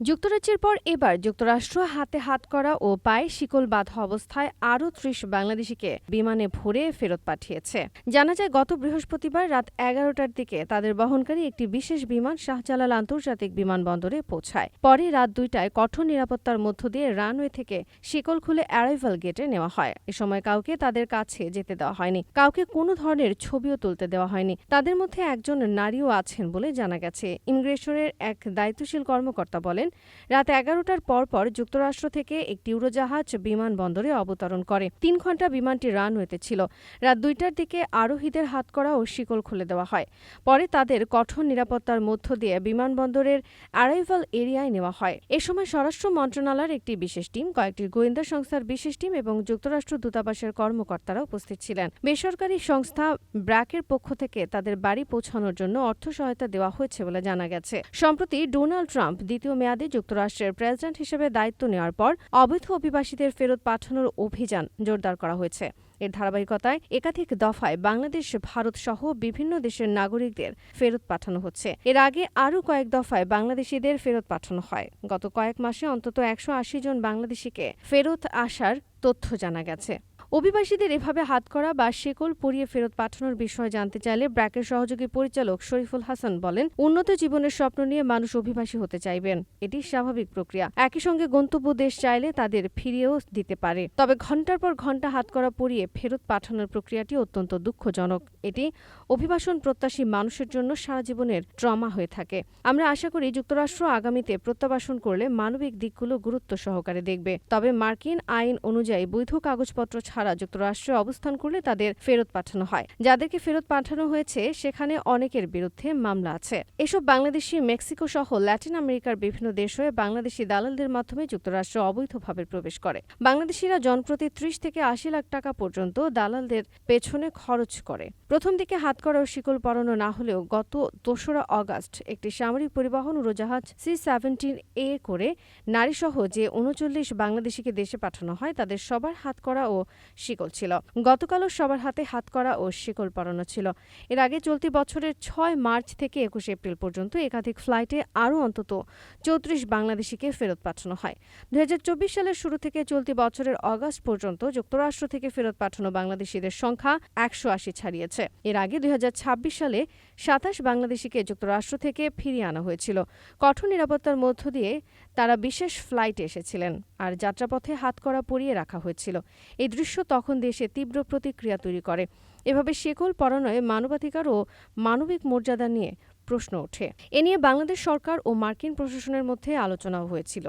যুক্তরাজ্যের পর এবার যুক্তরাষ্ট্র হাতে হাত করা ও পায়ে শিকল বাঁধা অবস্থায় আরও ত্রিশ বাংলাদেশিকে বিমানে ভরে ফেরত পাঠিয়েছে। জানা যায়, গত বৃহস্পতিবার রাত এগারোটার দিকে তাদের বহনকারী একটি বিশেষ বিমান শাহজালাল আন্তর্জাতিক বিমানবন্দরে পৌঁছায়। পরে রাত দুইটায় কঠোর নিরাপত্তার মধ্য দিয়ে রানওয়ে থেকে শিকল খুলে অ্যারাইভাল গেটে নেওয়া হয়। এ সময় কাউকে তাদের কাছে যেতে দেওয়া হয়নি। কাউকে কোনো ধরনের ছবিও তুলতে দেওয়া হয়নি। তাদের মধ্যে একজন নারীও আছেন বলে জানা গেছে। ইমিগ্রেশনের এক দায়িত্বশীল কর্মকর্তা বলেন রাত এগারোটার পর পর যুক্তরাষ্ট্র থেকে একটি উড়োজাহাজ বিমানবন্দরে অবতরণ করে। তিন ঘণ্টা বিমানটি রানওয়েতে ছিল। রাত দুইটার দিকে আরোহীদের হাতকড়া ও শিকল খুলে দেওয়া হয়। পরে তাদের কঠোর নিরাপত্তার মধ্য দিয়ে বিমানবন্দরের অ্যারাইভাল এরিয়ায় নেওয়া হয়। এ সময় স্বরাষ্ট্র মন্ত্রণালয়ের একটি বিশেষ টিম, কয়েকটি গোয়েন্দা সংস্থার বিশেষ টিম এবং যুক্তরাষ্ট্র দূতাবাসের কর্মকর্তারা উপস্থিত ছিলেন। বেসরকারি সংস্থা ব্র্যাকের পক্ষ থেকে তাদের বাড়ি পৌঁছানোর জন্য অর্থ সহায়তা দেওয়া হয়েছে বলে জানা গেছে। সম্প্রতি ডোনাল্ড ট্রাম্প দ্বিতীয় মেয়াদে যুক্তরাষ্ট্রের প্রেসিডেন্ট হিসেবে দায়িত্ব নেওয়ার পর অবৈধ অভিবাসীদের ফেরত পাঠানোর অভিযান জোরদার করা হয়েছে। এর ধারাবাহিকতায় একাধিক দফায় বাংলাদেশ, ভারত সহ বিভিন্ন দেশের নাগরিকদের ফেরত পাঠানো হচ্ছে। এর আগে আরও কয়েক দফায় বাংলাদেশিদের ফেরত পাঠানো হয়। গত কয়েক মাসে অন্তত একশো আশি জন বাংলাদেশিকে ফেরত আসার তথ্য জানা গেছে। অভিবাসীদের এভাবে হাতকড়া বা শেকল পরিয়ে ফেরত পাঠানোর বিষয়ে জানতে চাইলে ব্র্যাকের সহযোগী পরিচালক শরীফুল হাসান বলেন, উন্নত জীবনের স্বপ্ন নিয়ে মানুষ অভিবাসী হতে চাইবেন। এটি স্বাভাবিক প্রক্রিয়া। একই সঙ্গে গন্তব্য দেশ চাইলে তাদের ফিরিয়েও দিতে পারে। তবে ঘণ্টার পর ঘণ্টা হাতকড়া পরিয়ে ফেরত পাঠানোর প্রক্রিয়াটি অত্যন্ত দুঃখজনক। এটি অভিবাসন প্রত্যাশী মানুষের জন্য সারা জীবনের ট্রমা হয়ে থাকে। আমরা আশা করি যুক্তরাষ্ট্র আগামীতে প্রত্যাবাসন করলে মানবিক দিকগুলো গুরুত্ব সহকারে দেখবে। তবে মার্কিন আইন অনুযায়ী বৈধ কাগজপত্র ছাড়া যুক্তরাষ্ট্রে অবস্থান করলে তাদের ফেরত পাঠানো হয়। যাদেরকে ফেরত পাঠানো হয়েছে, সেখানে অনেকের বিরুদ্ধে মামলা আছে। এসব বাংলাদেশি, মেক্সিকো সহ ল্যাটিন আমেরিকার বিভিন্ন দেশ হয়ে বাংলাদেশি দালালদের মাধ্যমে যুক্তরাষ্ট্রে অবৈধভাবে প্রবেশ করে। বাংলাদেশিরা জনপ্রতি ত্রিশ থেকে আশি লাখ টাকা পর্যন্ত দালালদের পেছনে খরচ করে। প্রথম দিকে হাতকড়া ও শিকল পরানো না হলেও গত দোসরা অগাস্ট একটি সামরিক পরিবহন উড়োজাহাজ সি সেভেন্টিন এ করে নারীসহ যে উনচল্লিশ বাংলাদেশিকে দেশে পাঠানো হয়, তাদের সবার হাতকড়া ও শিকল ছিল। গতকালও সবার হাতে হাত করা ও শিকল পরানো ছিল। এর আগে চলতি বছরের ছয় মার্চ থেকে একুশ এপ্রিল পর্যন্ত একাধিক ফ্লাইটে আরও অন্তত চৌত্রিশ বাংলাদেশিকে ফেরত পাঠানো হয়। দুই হাজার চব্বিশ সালের শুরু থেকে চলতি বছরের অগাস্ট পর্যন্ত যুক্তরাষ্ট্র থেকে ফেরত পাঠানো বাংলাদেশিদের সংখ্যা একশো আশি ছাড়িয়েছে। এর আগে দুই হাজার ছাব্বিশ সালে সাতাশ বাংলাদেশিকে যুক্তরাষ্ট্র থেকে ফিরিয়ে আনা হয়েছিল। কঠোর নিরাপত্তার মধ্য দিয়ে তারা বিশেষ ফ্লাইটে এসেছিলেন, আর যাত্রাপথে হাতকড়া পরিয়ে রাখা হয়েছিল। এই দৃশ্য তখন দেশে তীব্র প্রতিক্রিয়া তৈরি করে। এভাবে শেকল পরানয়ে মানবাধিকার ও মানবিক মর্যাদা নিয়ে প্রশ্ন ওঠে। এ নিয়ে বাংলাদেশ সরকার ও মার্কিন প্রশাসনের মধ্যে আলোচনাও হয়েছিল।